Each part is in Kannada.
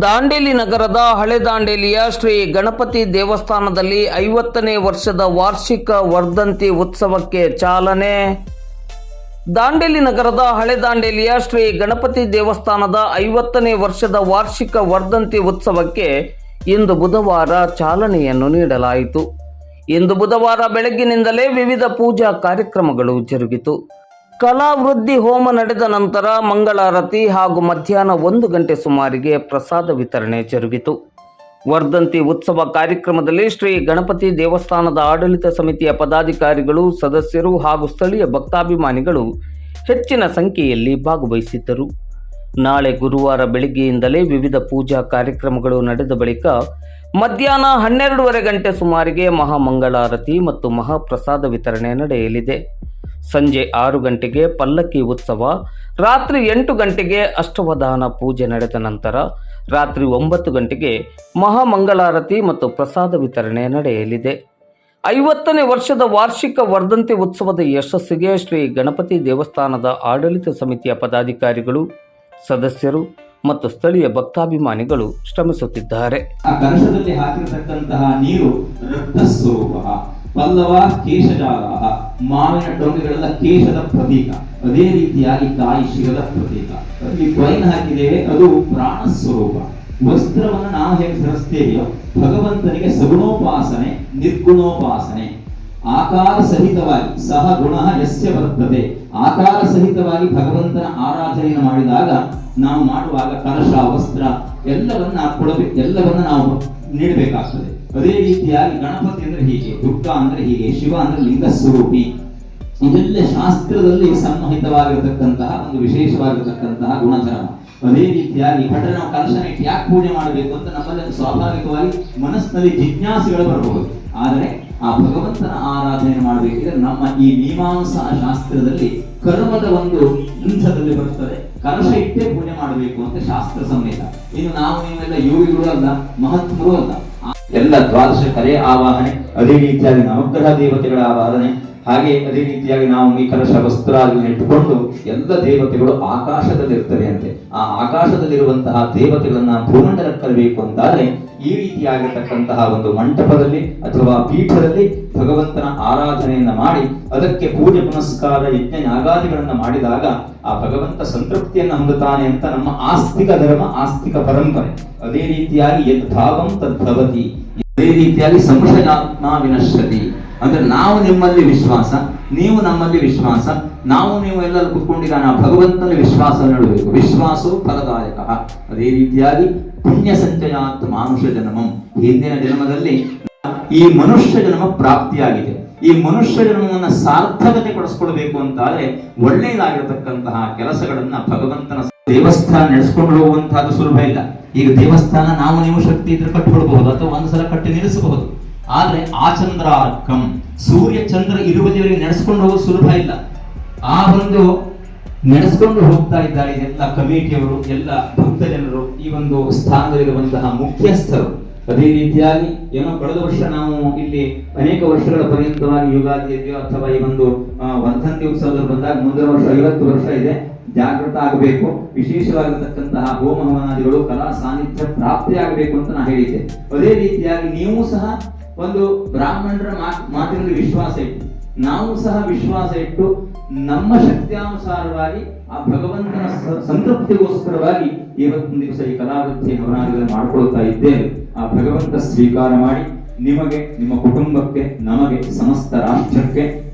ದಾಂಡೇಲಿ ನಗರದ ಹಳೆ ದಾಂಡೇಲಿಯ ಶ್ರೀ ಗಣಪತಿ ದೇವಸ್ಥಾನದಲ್ಲಿ ಐವತ್ತನೇ ವರ್ಷದ ವಾರ್ಷಿಕ ವರ್ಧಂತಿ ಉತ್ಸವಕ್ಕೆ ಚಾಲನೆ. ದಾಂಡೇಲಿ ನಗರದ ಹಳೆ ದಾಂಡೇಲಿಯ ಶ್ರೀ ಗಣಪತಿ ದೇವಸ್ಥಾನದ ಐವತ್ತನೇ ವರ್ಷದ ವಾರ್ಷಿಕ ವರ್ಧಂತಿ ಉತ್ಸವಕ್ಕೆ ಇಂದು ಬುಧವಾರ ಚಾಲನೆಯನ್ನು ನೀಡಲಾಯಿತು. ಇಂದು ಬುಧವಾರ ಬೆಳಗ್ಗಿನಿಂದಲೇ ವಿವಿಧ ಪೂಜಾ ಕಾರ್ಯಕ್ರಮಗಳು ಜರುಗಿತು. ಕಲಾವೃದ್ಧಿ ಹೋಮ ನಡೆದ ನಂತರ ಮಂಗಳಾರತಿ ಹಾಗೂ ಮಧ್ಯಾಹ್ನ ಒಂದು ಗಂಟೆ ಸುಮಾರಿಗೆ ಪ್ರಸಾದ ವಿತರಣೆ ಜರುಗಿತು. ವರ್ಧಂತಿ ಉತ್ಸವ ಕಾರ್ಯಕ್ರಮದಲ್ಲಿ ಶ್ರೀ ಗಣಪತಿ ದೇವಸ್ಥಾನದ ಆಡಳಿತ ಸಮಿತಿಯ ಪದಾಧಿಕಾರಿಗಳು, ಸದಸ್ಯರು ಹಾಗೂ ಸ್ಥಳೀಯ ಭಕ್ತಾಭಿಮಾನಿಗಳು ಹೆಚ್ಚಿನ ಸಂಖ್ಯೆಯಲ್ಲಿ ಭಾಗವಹಿಸಿದ್ದರು. ನಾಳೆ ಗುರುವಾರ ಬೆಳಿಗ್ಗೆಯಿಂದಲೇ ವಿವಿಧ ಪೂಜಾ ಕಾರ್ಯಕ್ರಮಗಳು ನಡೆದ ಬಳಿಕ ಮಧ್ಯಾಹ್ನ ಹನ್ನೆರಡೂವರೆ ಗಂಟೆ ಸುಮಾರಿಗೆ ಮಹಾಮಂಗಳಾರತಿ ಮತ್ತು ಮಹಾಪ್ರಸಾದ ವಿತರಣೆ ನಡೆಯಲಿದೆ. ಸಂಜೆ ಆರು ಗಂಟೆಗೆ ಪಲ್ಲಕ್ಕಿ ಉತ್ಸವ, ರಾತ್ರಿ ಎಂಟು ಗಂಟೆಗೆ ಅಷ್ಟವಧಾನ ಪೂಜೆ ನಡೆದ ನಂತರ ರಾತ್ರಿ ಒಂಬತ್ತು ಗಂಟೆಗೆ ಮಹಾಮಂಗಳಾರತಿ ಮತ್ತು ಪ್ರಸಾದ ವಿತರಣೆ ನಡೆಯಲಿದೆ. ಐವತ್ತನೇ ವರ್ಷದ ವಾರ್ಷಿಕ ವರ್ಧಂತಿ ಉತ್ಸವದ ಯಶಸ್ಸಿಗೆ ಶ್ರೀ ಗಣಪತಿ ದೇವಸ್ಥಾನದ ಆಡಳಿತ ಸಮಿತಿಯ ಪದಾಧಿಕಾರಿಗಳು, ಸದಸ್ಯರು ಮತ್ತು ಸ್ಥಳೀಯ ಭಕ್ತಾಭಿಮಾನಿಗಳು ಶ್ರಮಿಸುತ್ತಿದ್ದಾರೆ. ಆ ಕಲಶದಲ್ಲಿ ಹಾಕಿರತಕ್ಕಂತಹ ನೀರು ರಕ್ತ ಸ್ವರೂಪ ಪಲ್ಲವ ಕೇಶಜಾಲ ಮಾವಿನ ಟೊಂಗೆಗಳೆಲ್ಲ ಕೇಶದ ಪ್ರತೀಕ. ಅದೇ ರೀತಿಯಾಗಿ ತಾಯಿ ಶಿರದ ಪ್ರತೀಕ. ಅಲ್ಲಿ ಕೊಯ್ನ್ ಹಾಕಿದ್ದೇವೆ ಅದು ಪ್ರಾಣ ಸ್ವರೂಪ ವಸ್ತ್ರವನ್ನು ನಾವು ಹೇಗೆ ಧರಿಸ್ತೇವೆಯೋ ಭಗವಂತನಿಗೆ ಸಗುಣೋಪಾಸನೆ, ನಿರ್ಗುಣೋಪಾಸನೆ. ಆಕಾರ ಸಹಿತವಾಗಿ ಸಹ ಗುಣ ಯಸ್ಯ ಬರ್ತದೆ ಆಕಾರ ಸಹಿತವಾಗಿ ಭಗವಂತನ ಆರಾಧನೆಯನ್ನು ಮಾಡಿದಾಗ ನಾವು ಮಾಡುವಾಗ ಕಲಶ, ವಸ್ತ್ರ ಎಲ್ಲವನ್ನ ಕೊಡಬೇಕು ಎಲ್ಲವನ್ನ ನಾವು ನೀಡಬೇಕಾಗ್ತದೆ. ಅದೇ ರೀತಿಯಾಗಿ ಗಣಪತಿ ಅಂದ್ರೆ ಹೀಗೆ, ದುರ್ಗ ಅಂದ್ರೆ ಹೀಗೆ, ಶಿವ ಅಂದ್ರೆ ಲಿಂಗ ಸ್ವರೂಪಿ. ಇದೆಲ್ಲ ಶಾಸ್ತ್ರದಲ್ಲಿ ಸಮ್ಮಹಿತವಾಗಿರತಕ್ಕಂತಹ ಒಂದು ವಿಶೇಷವಾಗಿರತಕ್ಕಂತಹ ಗುಣಧರ್ಮ. ಅದೇ ರೀತಿಯಾಗಿ ಭಟ್ರೆ ನಾವು ಕಲಶನ ಯಾಕೆ ಪೂಜೆ ಮಾಡಬೇಕು ಅಂತ ನಮ್ಮಲ್ಲಿ ಸ್ವಾಭಾವಿಕವಾಗಿ ಮನಸ್ಸಿನಲ್ಲಿ ಜಿಜ್ಞಾಸೆಗಳು ಬರಬಹುದು. ಆದರೆ ಆ ಭಗವಂತನ ಆರಾಧನೆ ಮಾಡಬೇಕಿದ್ರೆ ನಮ್ಮ ಈ ಮೀಮಾಂಸಾ ಶಾಸ್ತ್ರದಲ್ಲಿ ಕರ್ಮದ ಒಂದು ಗ್ರಂಥದಲ್ಲಿ ಬರುತ್ತದೆ ಕಲಶ ಇಟ್ಟೇ ಪೂಜೆ ಮಾಡಬೇಕು ಅಂತ ಶಾಸ್ತ್ರ ಸಮೇತ ಇನ್ನು ನಾವು ನೀವೆಲ್ಲ ಯೋಗಿಗಳು ಅಲ್ಲ, ಮಹಾತ್ಮರು ಅಲ್ಲ. ಎಲ್ಲ ದ್ವಾದಶ ಕಲೆ ಆವಾಹನೆ, ಅದೇ ರೀತಿಯಾಗಿ ನವಗ್ರಹ ದೇವತೆಗಳ ಆರಾಧನೆ ಹಾಗೆ ಅದೇ ರೀತಿಯಾಗಿ ನಾವು ಈ ಕಲಶ ವಸ್ತ್ರಾದಿಗಳನ್ನು ಇಟ್ಟುಕೊಂಡು ಎಲ್ಲ ದೇವತೆಗಳು ಆಕಾಶದಲ್ಲಿ ಇರ್ತವೆ ಅಂತೆ. ಆ ಆಕಾಶದಲ್ಲಿರುವಂತಹ ದೇವತೆಗಳನ್ನ ಭೂಮಂಡಲಕ್ಕೆ ಕರಬೇಕು ಅಂತಾದ್ರೆ ಈ ರೀತಿಯಾಗಿರ್ತಕ್ಕಂತಹ ಒಂದು ಮಂಟಪದಲ್ಲಿ ಅಥವಾ ಪೀಠದಲ್ಲಿ ಭಗವಂತನ ಆರಾಧನೆಯನ್ನ ಮಾಡಿ ಅದಕ್ಕೆ ಪೂಜೆ ಪುನಸ್ಕಾರ, ಯಜ್ಞ ಯಾಗಾದಿಗಳನ್ನ ಮಾಡಿದಾಗ ಆ ಭಗವಂತ ಸಂತೃಪ್ತಿಯನ್ನು ಹೊಂದುತ್ತಾನೆ ಅಂತ ನಮ್ಮ ಆಸ್ತಿಕ ಧರ್ಮ, ಆಸ್ತಿಕ ಪರಂಪರೆ. ಅದೇ ರೀತಿಯಾಗಿ ಯದ್ಭಾವಂ ತದ್ಭವತಿ. ಅದೇ ರೀತಿಯಾಗಿ ಸಂಶಯಾತ್ಮ ವಿನಶ್ಯತಿ ಅಂದ್ರೆ ನಾವು ನಿಮ್ಮಲ್ಲಿ ವಿಶ್ವಾಸ, ನೀವು ನಮ್ಮಲ್ಲಿ ವಿಶ್ವಾಸ, ನಾವು ನೀವು ಎಲ್ಲ ಕುತ್ಕೊಂಡಿದ್ದಾನೆ ಆ ಭಗವಂತನ ವಿಶ್ವಾಸ ನೀಡಬೇಕು ವಿಶ್ವಾಸವು ಫಲದಾಯಕ. ಅದೇ ರೀತಿಯಾಗಿ ಪುಣ್ಯ ಸಂಚಯಾತ್ ಮಾನುಷ ಜನ್ಮಂ. ಹಿಂದಿನ ಜನ್ಮದಲ್ಲಿ ಈ ಮನುಷ್ಯ ಜನ್ಮ ಪ್ರಾಪ್ತಿಯಾಗಿದೆ. ಈ ಮನುಷ್ಯ ಜನ್ಮವನ್ನು ಸಾರ್ಥಕತೆ ಪಡಿಸ್ಕೊಳ್ಬೇಕು ಅಂತಾದ್ರೆ ಒಳ್ಳೆಯದಾಗಿರತಕ್ಕಂತಹ ಕೆಲಸಗಳನ್ನ ಭಗವಂತನ ದೇವಸ್ಥಾನ ನಡೆಸ್ಕೊಂಡು ಹೋಗುವಂತಹದ್ದು ಸುಲಭ ಇಲ್ಲ. ಈಗ ದೇವಸ್ಥಾನ ನಾವು ನೀವು ಶಕ್ತಿ ಇದ್ರೆ ಕಟ್ಟಿಕೊಳ್ಬಹುದು ಅಥವಾ ಒಂದ್ಸಲ ಕಟ್ಟಿ ನಿಲ್ಲಿಸಬಹುದು. ಆದ್ರೆ ಆ ಚಂದ್ರಕಂ ಸೂರ್ಯ ಚಂದ್ರ ಇರುವುದರಿಗೆ ನಡೆಸ್ಕೊಂಡು ಹೋಗೋದು ಸುಲಭ ಇಲ್ಲ. ಆ ಒಂದು ನಡೆಸ್ಕೊಂಡು ಹೋಗ್ತಾ ಇದ್ದಾರೆ ಎಲ್ಲ ಕಮಿಟಿಯವರು, ಎಲ್ಲ ಭಕ್ತ ಜನರು ಈ ಒಂದು ಸ್ಥಾನದಲ್ಲಿರುವಂತಹ ಮುಖ್ಯಸ್ಥರು. ಅದೇ ರೀತಿಯಾಗಿ ಏನೋ ಕಳೆದ ವರ್ಷ ನಾವು ಇಲ್ಲಿ ಅನೇಕ ವರ್ಷಗಳ ಪರ್ಯಂತವಾಗಿ ಯುಗಾದಿಯೋ ಅಥವಾ ಈ ಒಂದು ವರ್ಧಂತಿ ಉತ್ಸವದಲ್ಲಿ ಬಂದಾಗ ಮುಂದಿನ ವರ್ಷ ಐವತ್ತು ವರ್ಷ ಇದೆ, ಜಾಗೃತ ಆಗಬೇಕು. ವಿಶೇಷವಾಗಿರತಕ್ಕಂತಹ ಹೋಮ ಹವನಾದಿಗಳು, ಕಲಾ ಸಾನ್ನಿಧ್ಯ ಪ್ರಾಪ್ತಿ ಆಗಬೇಕು ಅಂತ ನಾನು ಹೇಳಿದ್ದೆ. ಅದೇ ರೀತಿಯಾಗಿ ನೀವು ಸಹ ಒಂದು ಬ್ರಾಹ್ಮಣರ ಮಾತ್- ಮಾತಿನಲ್ಲಿ ವಿಶ್ವಾಸ ಇಟ್ಟು ನಾವು ಸಹ ವಿಶ್ವಾಸ ಇಟ್ಟು ನಮ್ಮ ಶಕ್ತಿಯಾನುಸಾರವಾಗಿ ಆ ಭಗವಂತನ ಸಂತೃಪ್ತಿಗೋಸ್ಕರವಾಗಿ ಇವತ್ತಿನ ದಿವಸ ಈ ಕಲಾವೃತ್ತಿ ಹವನಾದಿಗಳನ್ನು ಮಾಡ್ಕೊಳ್ತಾ ಇದ್ದೇವೆ. ಆ ಭಗವಂತ ಸ್ವೀಕಾರ ಮಾಡಿ ನಿಮಗೆ, ನಿಮ್ಮ ಕುಟುಂಬಕ್ಕೆ, ನಮಗೆ, ಸಮಸ್ತ ರಾಷ್ಟ್ರಕ್ಕೆ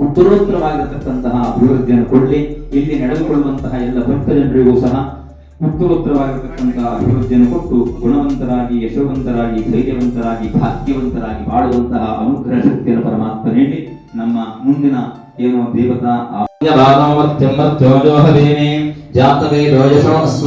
ಉತ್ತರೋತ್ತರವಾಗಿರತಕ್ಕಂತಹ ಅಭಿವೃದ್ಧಿಯನ್ನು ಕೊಡಲಿ. ಇಲ್ಲಿ ನಡೆದುಕೊಳ್ಳುವಂತಹ ಎಲ್ಲ ಭಕ್ತ ಜನರಿಗೂ ಸಹ ಉತ್ತರೋತ್ತರವಾಗಿರತಕ್ಕಂತಹ ಅಭಿವೃದ್ಧಿಯನ್ನು ಕೊಟ್ಟು ಗುಣವಂತರಾಗಿ, ಯಶವಂತರಾಗಿ, ಧೈರ್ಯವಂತರಾಗಿ, ಭಾಗ್ಯವಂತರಾಗಿ ಬಾಳುವಂತಹ ಅನುಗ್ರಹ ಶಕ್ತಿಯನ್ನು ಪರಮಾತ್ಮ ನೀಡಿ ನಮ್ಮ ಮುಂದಿನ ಏನು ದೇವತಾ ಜಾತವೇ ಸ್ವಸ್ತು.